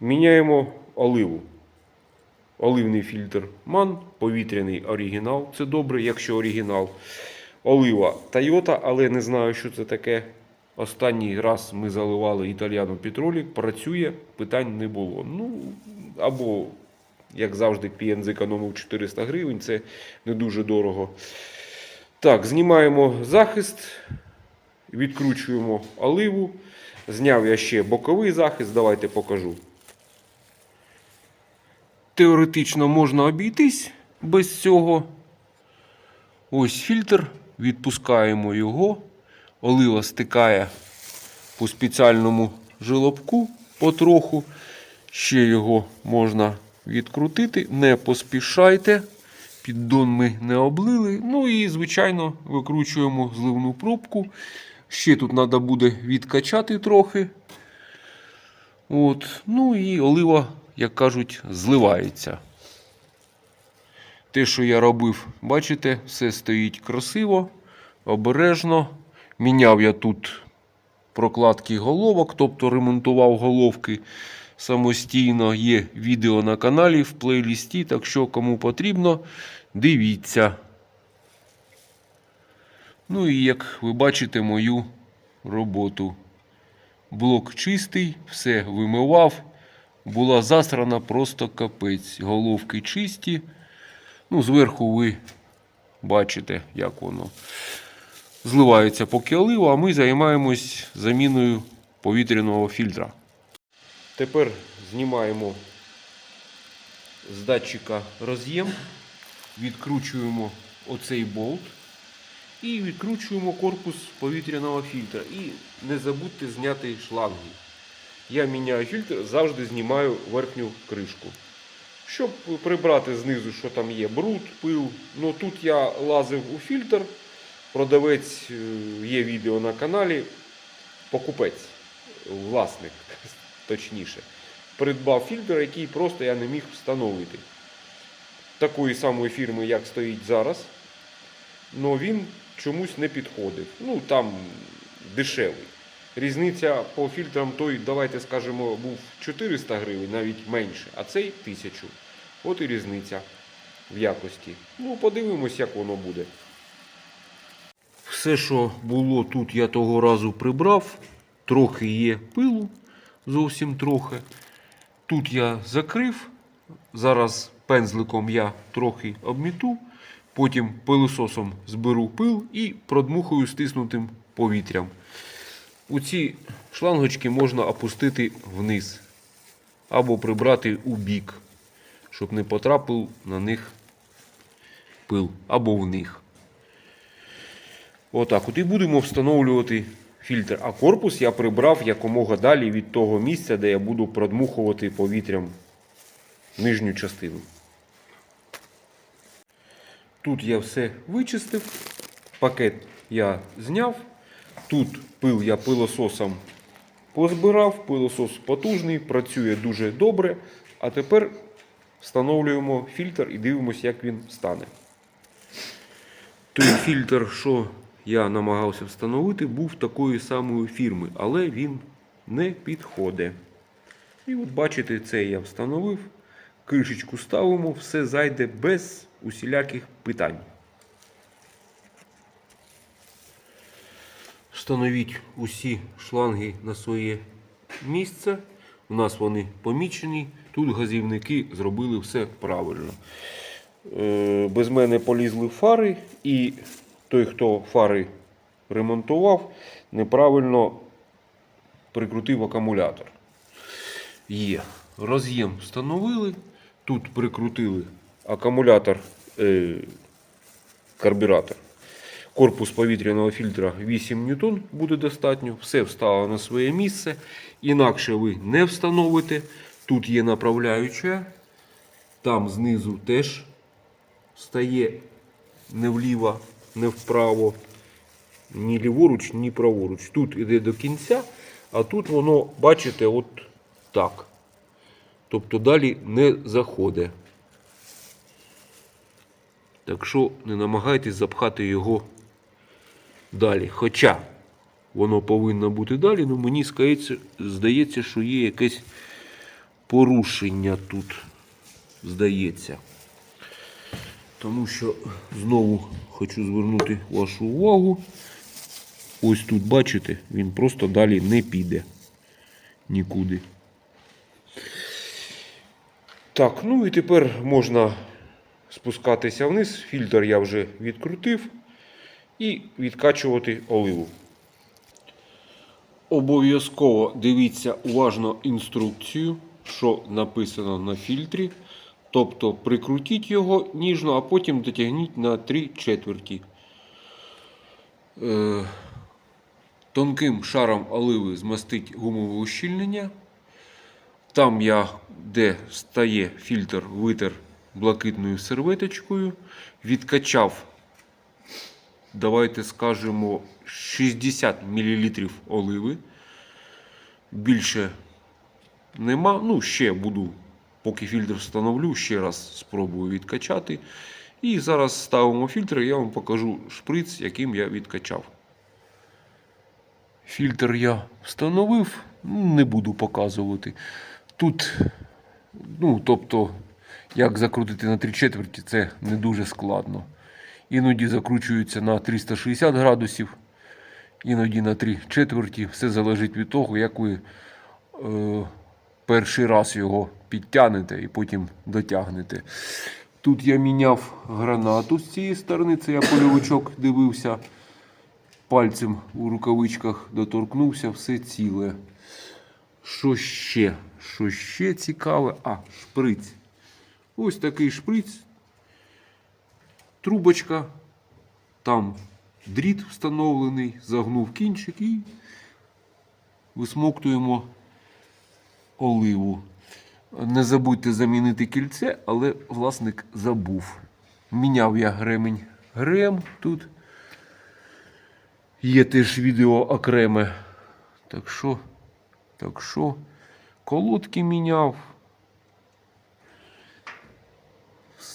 Міняємо оливу. Оливний фільтр MAN, повітряний оригінал. Це добре, якщо оригінал. Олива Toyota, але не знаю, що це таке. Останній раз ми заливали італіану Петролі, працює, питань не було. Ну, або, як завжди, клієнт зекономив 400 гривень, це не дуже дорого. Так, знімаємо захист, відкручуємо оливу. Зняв я ще боковий захист, давайте покажу. Теоретично можна обійтись без цього. Ось фільтр, відпускаємо його. Олива стикає по спеціальному жилобку потроху. Ще його можна відкрутити. Не поспішайте. Піддон ми не облили. Ну і, звичайно, викручуємо зливну пробку. Ще тут треба буде відкачати трохи. От. Ну і олива, як кажуть, зливається. Те, що я робив, бачите, все стоїть красиво, обережно. Міняв я тут прокладки головок, тобто ремонтував головки самостійно. Є відео на каналі в плейлісті, так що кому потрібно, дивіться. Ну і як ви бачите мою роботу. Блок чистий, все вимивав. Була засрана просто капець. Головки чисті. Ну, зверху ви бачите, як воно зливається поки олива, а ми займаємось заміною повітряного фільтра. Тепер знімаємо з датчика роз'єм, відкручуємо оцей болт і відкручуємо корпус повітряного фільтра. І не забудьте зняти шланги. Я міняю фільтр, завжди знімаю верхню кришку. Щоб прибрати знизу, що там є, бруд, пил. Ну тут я лазив у фільтр. Продавець е, є відео на каналі. Покупець, власник, точніше, придбав фільтр, який просто я не міг встановити. Такої самої фірми, як стоїть зараз. але він чомусь не підходив. Ну там дешевий. Різниця по фільтрам той, давайте скажемо, був 400 гривень, навіть менше, а цей 1000. От і різниця в якості. Ну, подивимось, як воно буде. Все, що було тут, я того разу прибрав. Трохи є пилу, зовсім трохи. Тут я закрив. Зараз пензликом я трохи обміту. Потім пилососом зберу пил і продмухую стиснутим повітрям. У ці шлангочки можна опустити вниз або прибрати у бік, щоб не потрапив на них пил або в них. Отак от і будемо встановлювати фільтр. А корпус я прибрав якомога далі від того місця, де я буду продмухувати повітрям нижню частину. Тут я все вичистив, пакет я зняв. Тут пил я пилососом позбирав, пилосос потужний, працює дуже добре. А тепер встановлюємо фільтр і дивимося, як він стане. Той фільтр, що я намагався встановити, був такої самої фірми, але він не підходить. І от бачите, це я встановив. Кришечку ставимо, все зайде без усіляких питань. Встановіть усі шланги на своє місце. У нас вони помічені. Тут газівники зробили все правильно. Е, Без мене полізли фари, і той, хто фари ремонтував, неправильно прикрутив акумулятор. Є. Роз'єм встановили. Тут прикрутили акумулятор, е, карбюратор. Корпус повітряного фільтра 8 ньютон буде достатньо. Все встало на своє місце. Інакше ви не встановите. Тут є направляюча. Там знизу теж стає не вліво, не вправо, ні ліворуч, ні праворуч. Тут іде до кінця, а тут воно, бачите, от так. Тобто далі не заходить. Так що не намагайтесь запхати його далі. Хоча воно повинно бути далі, але мені здається, здається, що є якесь порушення тут, здається. Тому що знову хочу звернути вашу увагу. Ось тут, бачите, він просто далі не піде нікуди. Так, ну і тепер можна спускатися вниз. Фільтр я вже відкрутив і відкачувати оливу. Обов'язково дивіться уважно інструкцію, що написано на фільтрі. Тобто прикрутіть його ніжно, а потім дотягніть на 3 четверті. Е, тонким шаром оливи змастить гумове ущільнення. Там я, де стає фільтр, витер блакитною серветочкою, відкачав, давайте скажемо, 60 мл оливи. Більше нема. Ну, ще буду, поки фільтр встановлю, ще раз спробую відкачати. І зараз ставимо фільтр, я вам покажу шприц, яким я відкачав. Фільтр я встановив, ну, не буду показувати. Тут, ну, тобто, як закрутити на 3 четверті, це не дуже складно. Іноді закручується на 360 градусів, іноді на 3 четверті. Все залежить від того, як ви е, перший раз його підтягнете і потім дотягнете. Тут я міняв гранату з цієї сторони, це я польовичок дивився. Пальцем у рукавичках доторкнувся, все ціле. Що ще? Що ще цікаве? А, шприц. Ось такий шприц. Трубочка. Там дріт встановлений, загнув кінчик і висмоктуємо оливу. Не забудьте замінити кільце, але власник забув. Міняв я гремень грем тут. Є теж відео окреме. Так що, так що, колодки міняв.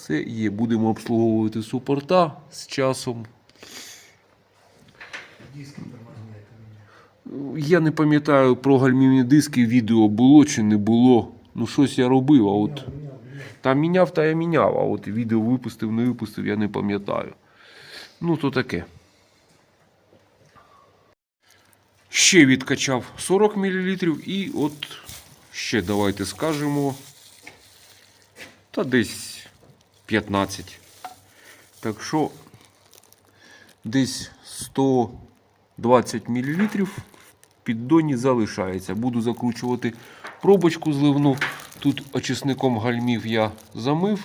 Все є. Будемо обслуговувати супорта з часом. Я не пам'ятаю про гальмівні диски, відео було чи не було. Ну, щось я робив, а от. Та міняв, та я міняв, а от відео випустив, не випустив, я не пам'ятаю. Ну, то таке. Ще відкачав 40 мл і от ще давайте скажемо. Та десь 15. Так що десь 120 мл в піддоні залишається. Буду закручувати пробочку зливну. Тут очисником гальмів я замив.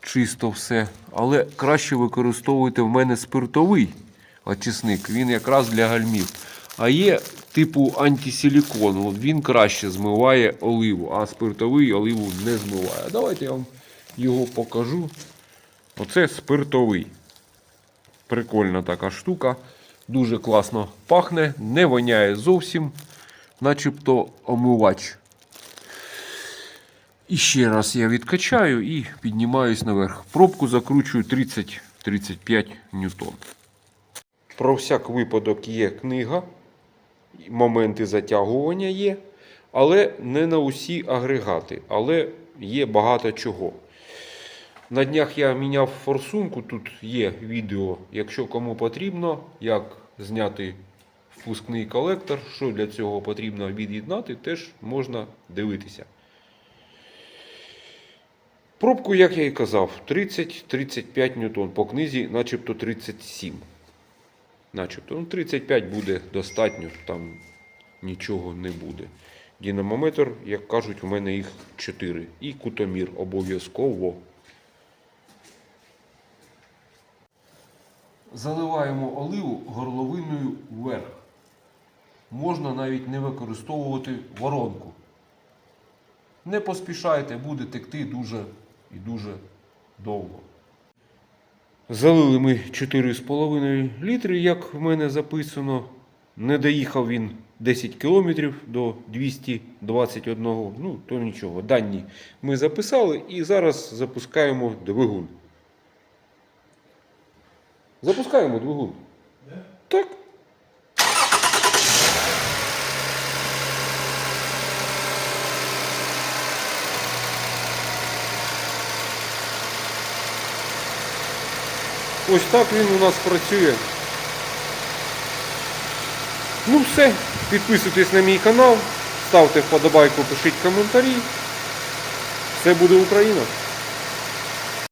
Чисто все. Але краще використовуйте в мене спиртовий очисник. Він якраз для гальмів. А є типу антисилікон. Він краще змиває оливу, а спиртовий оливу не змиває. Давайте я вам його покажу. Оце спиртовий. Прикольна така штука. Дуже класно пахне, не воняє зовсім, начебто омивач. І ще раз я відкачаю і піднімаюсь наверх. Пробку закручую 30-35 ньютон. Про всяк випадок є книга, моменти затягування є, але не на усі агрегати, але є багато чого. На днях я міняв форсунку, тут є відео, якщо кому потрібно, як зняти впускний колектор, що для цього потрібно від'єднати, теж можна дивитися. Пробку, як я і казав, 30-35 ньютон. По книзі начебто 37. Начебто, ну 35 буде достатньо, там нічого не буде. Динамометр, як кажуть, у мене їх 4. І кутомір обов'язково. Заливаємо оливу горловиною вверх. Можна навіть не використовувати воронку. Не поспішайте, буде текти дуже і дуже довго. Залили ми 4,5 літри, як в мене записано. Не доїхав він 10 кілометрів до 221. Ну, то нічого. Дані ми записали і зараз запускаємо двигун. Запускаємо двигун. Так. Ось так він у нас працює. Ну все. Підписуйтесь на мій канал, ставте вподобайку, пишіть коментарі. Все буде Україна!